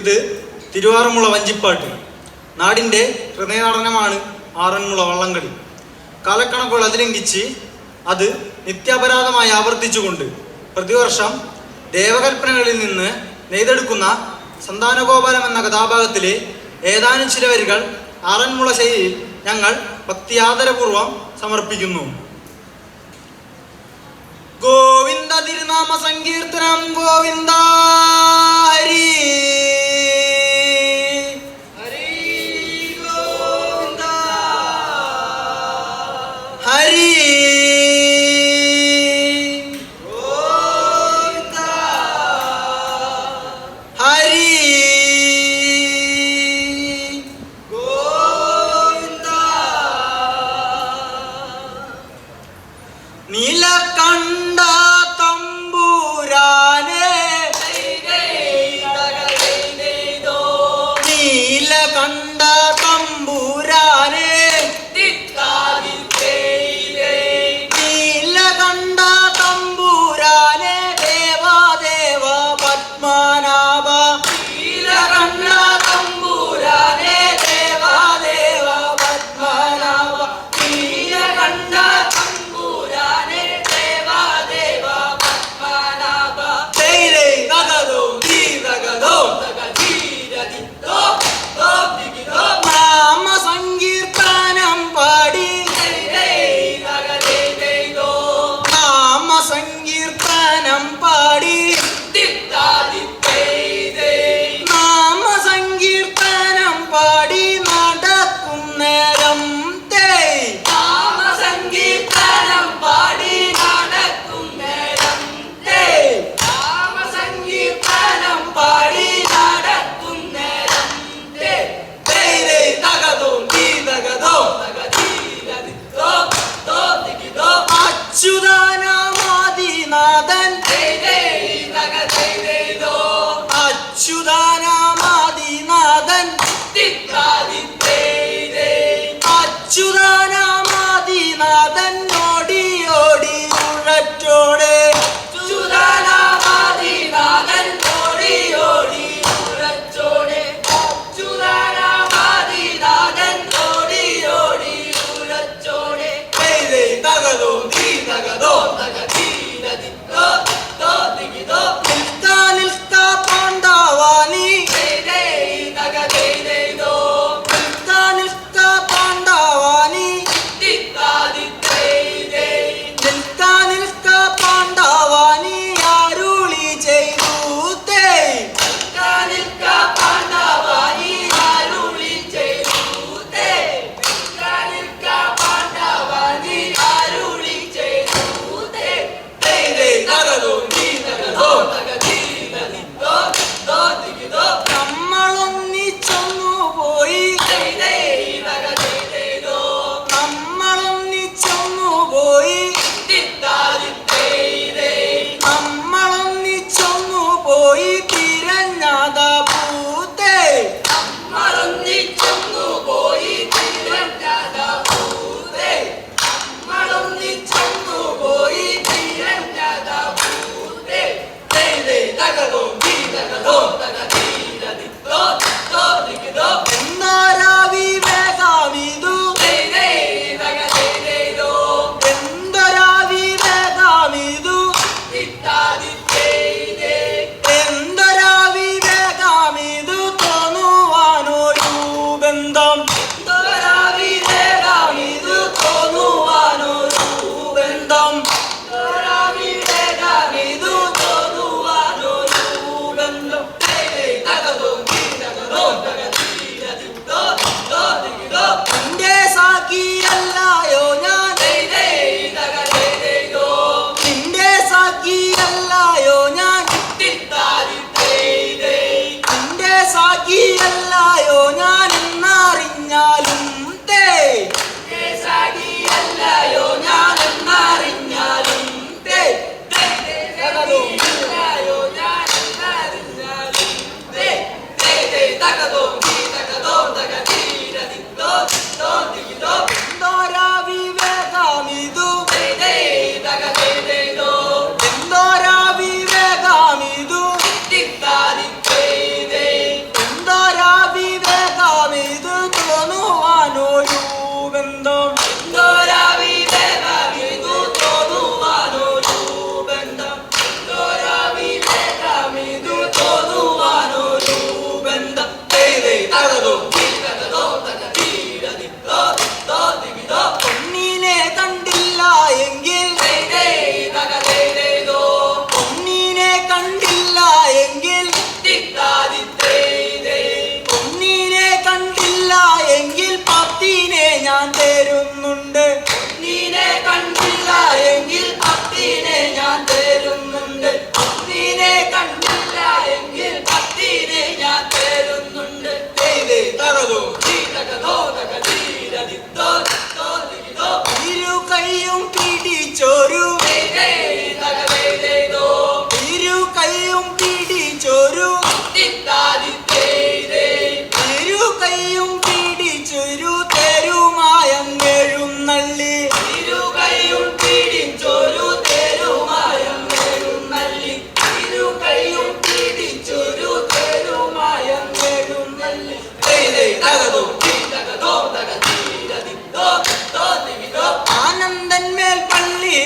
ഇത് തിരുവാറന്മുള വഞ്ചിപ്പാട്ട്. നാടിന്റെ ഹൃദയനടനമാണ് ആറന്മുള വള്ളംകളി. കാലക്കണക്കുകൾ അതിലംഘിച്ച് അത് നിത്യാപരാധമായി ആവർത്തിച്ചുകൊണ്ട് പ്രതിവർഷം ദേവകൽപ്പനകളിൽ നിന്ന് നെയ്തെടുക്കുന്ന സന്താനഗോപാലം എന്ന കഥാഭാഗത്തിലെ ഏതാനും ചില വരികൾ ആറന്മുള ശൈലിയിൽ ഞങ്ങൾ ഭക്തിയാദരപൂർവം സമർപ്പിക്കുന്നു. ഗോവിന്ദ തിരുനാമ സങ്കീർത്തനം ഗോവിന്ദ ഹരി நான் aqui.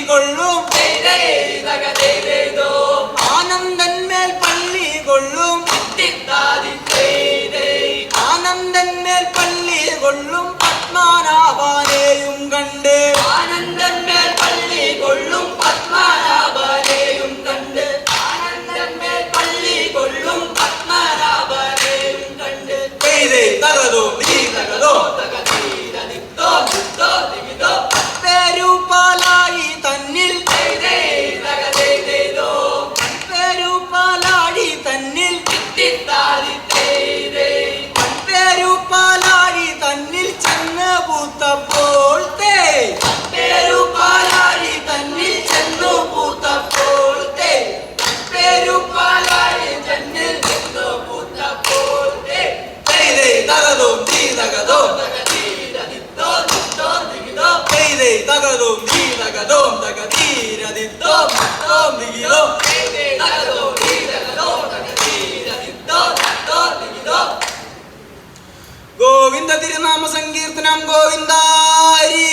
കൊള്ളും ഗോവിന്ദ തിരുനാമ സങ്കീർത്തനം ഗോവിന്ദാരി.